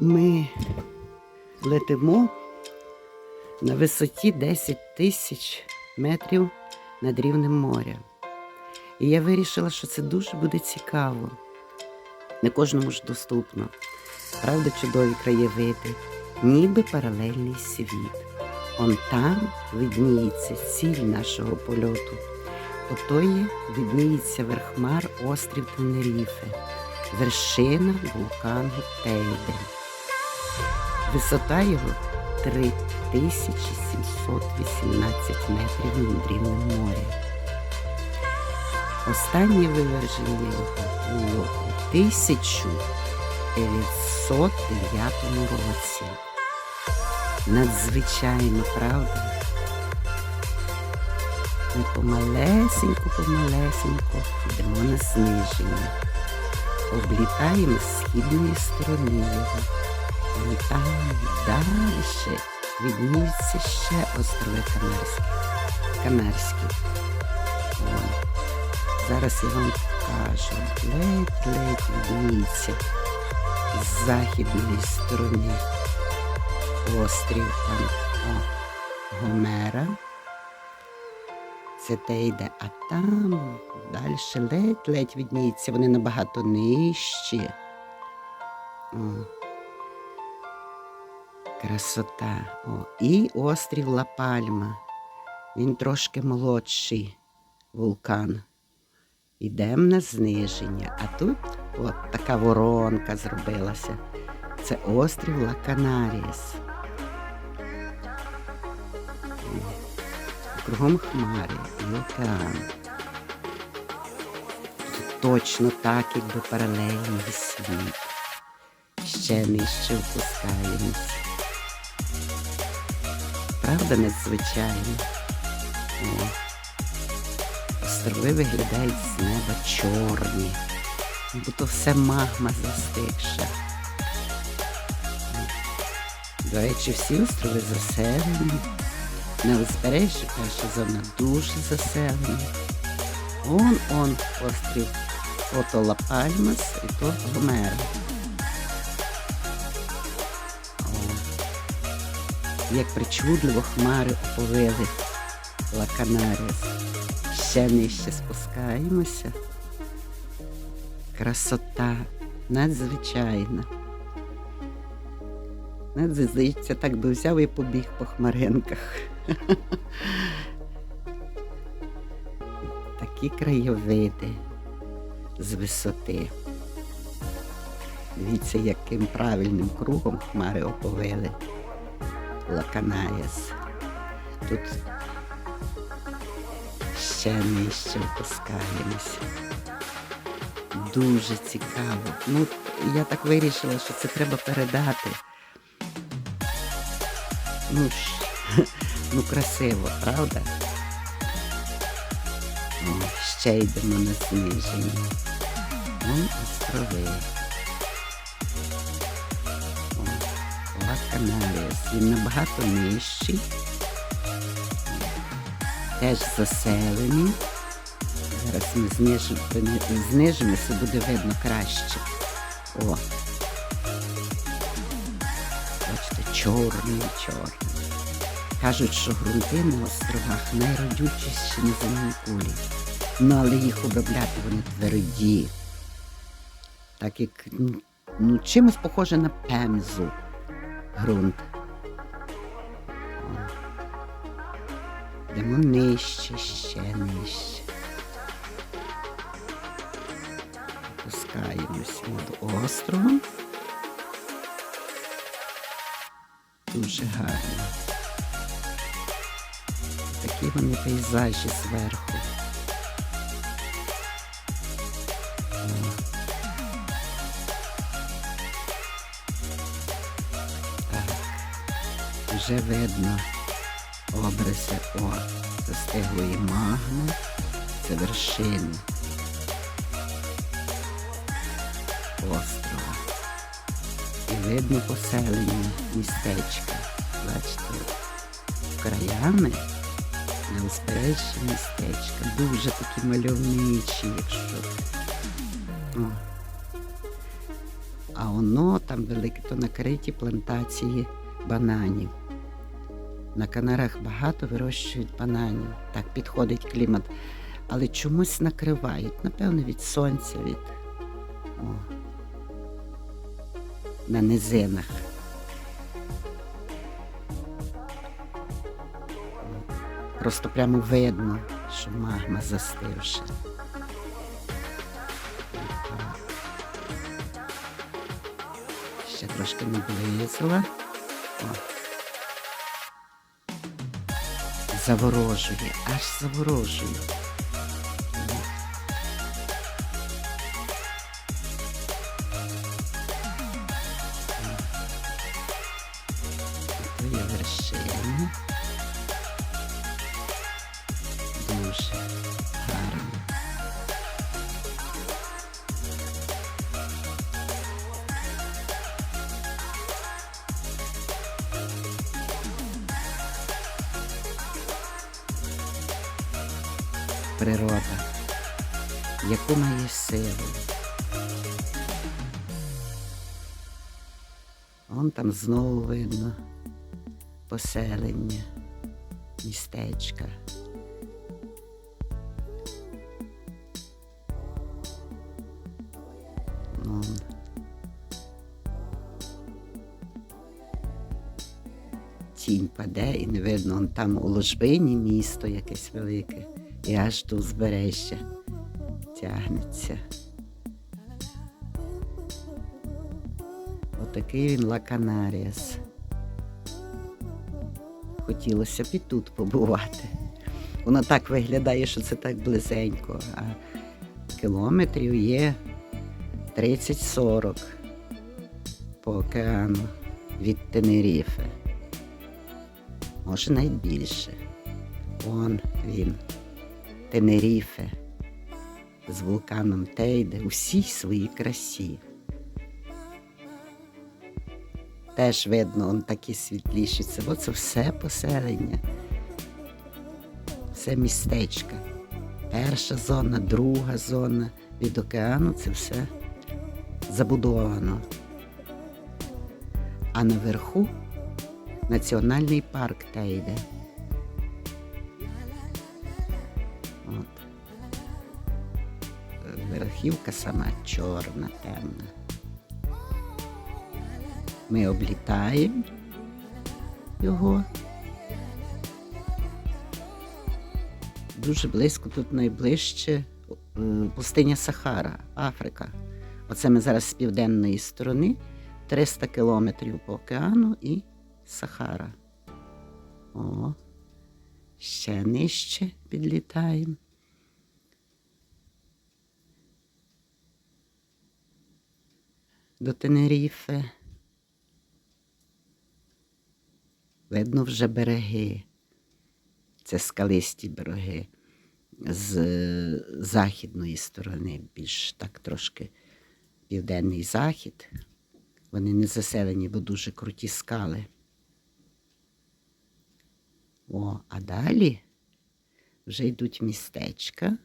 Ми летимо на висоті 10 тисяч метрів над рівнем моря. І я вирішила, що це дуже буде цікаво. Не кожному ж доступно. Правда, чудові краєвиди, ніби паралельний світ. Он там видніється ціль нашого польоту. Отоє видніється верхмар острів Тенеріфе, вершина вулкану Тейде. Висота його 3718 метрів над рівнем моря. Останнє виверження його було у 1909 році. Надзвичайно, правда? Ми помалесеньку йдемо на зниження. Облітаємо східної сторони його. І там далі відніються ще острови Канарські. Канарські. О, зараз я вам покажу. Ледь-ледь відніється з західної сторони острів там о, Гомера. Це те йде, а там далі ледь-ледь відніється, вони набагато нижчі. Красота. О, і острів Ла-Пальма. Він трошки молодший вулкан. Йдемо на зниження. А тут от така воронка зробилася. Це острів Ла Канаріс. Кругом хмари і океан. Точно так, якби паралельний світ. Ще нижче впускаємось. Правда, надзвичайно. О. Острови виглядають з неба чорні, бо то все магма застигша. До речі, всі острови заселені. На узбережжі перша зона дуже заселена. Он он острів Отола Пальмас і то Гомера. Як причудливо хмари оповили Лаканаріс. Ще нижче спускаємося. Красота надзвичайна. Здається, так би взяв і побіг по хмаринках. Такі краєвиди з висоти. Дивіться, яким правильним кругом хмари оповили Лаканаєс. Тут ще нижче опускаємося. Дуже цікаво. Ну, я так вирішила, що це треба передати. Ну, ну красиво, правда? О, ще йдемо на зниження. Вон острови. Ла Канаріас. Він набагато нижчий. Теж заселені. Зараз ми знижимо, знижимося, буде видно краще. О, Бачите, чорний, чорний. Кажуть, що ґрунти на островах найродючіші на земній кулі. Ну, але їх обробляти вони тверді. Так як ну, ну, чимось похоже на пемзу ґрунт. О. Йдемо нижче, ще нижче. Опускаємось над островом. Дуже гарно. Такі вони пейзажі зверху. Вже видно обриси о, застиглої магми. Це вершини острова. І видно поселення містечка. Бачите, краями на узбережжі містечка. Дуже такі мальовничі, якщо. О. А воно там велике, то накриті плантації бананів. На Канарах багато вирощують бананів. Так підходить клімат. Але чомусь накривають, напевно, від сонця, від О, на низинах. Просто прямо видно, що магма застивша. Ще трошки не близила. О. Заворожує, аж заворожує. Природа, яку має силу. Вон там знову видно поселення, містечка. Вон. Тінь паде і не видно, он там у ложбині місто якесь велике, і аж до узбережжя тягнеться. Отакий він Ла Канаріас. Хотілося б і тут побувати. Воно так виглядає, що це так близенько, а кілометрів є 30-40 по океану від Тенеріфе. Може навіть більше. Вон він, Тенеріфе, з вулканом Тейде у всій своїй красі. Теж видно, он такі світліші. Це, бо це все поселення, все містечка. Перша зона, друга зона від океану це все забудовано. А наверху національний парк Тейде. Верхівка сама чорна, темна. Ми облітаємо його. Дуже близько тут найближче пустиня Сахара, Африка. Оце ми зараз з південної сторони, 300 кілометрів по океану і Сахара. О, ще нижче підлітаємо. До Тенеріфе. Видно вже береги. Це скалисті береги з західної сторони, більш так трошки південний захід. Вони не заселені, бо дуже круті скали. О, а далі вже йдуть містечка.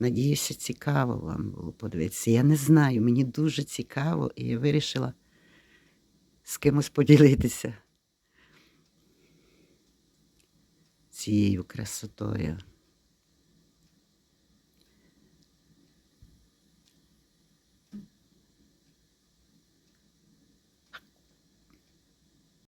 Надіюся, цікаво вам було подивитися. Я не знаю, мені дуже цікаво, і я вирішила з кимось поділитися цією красотою.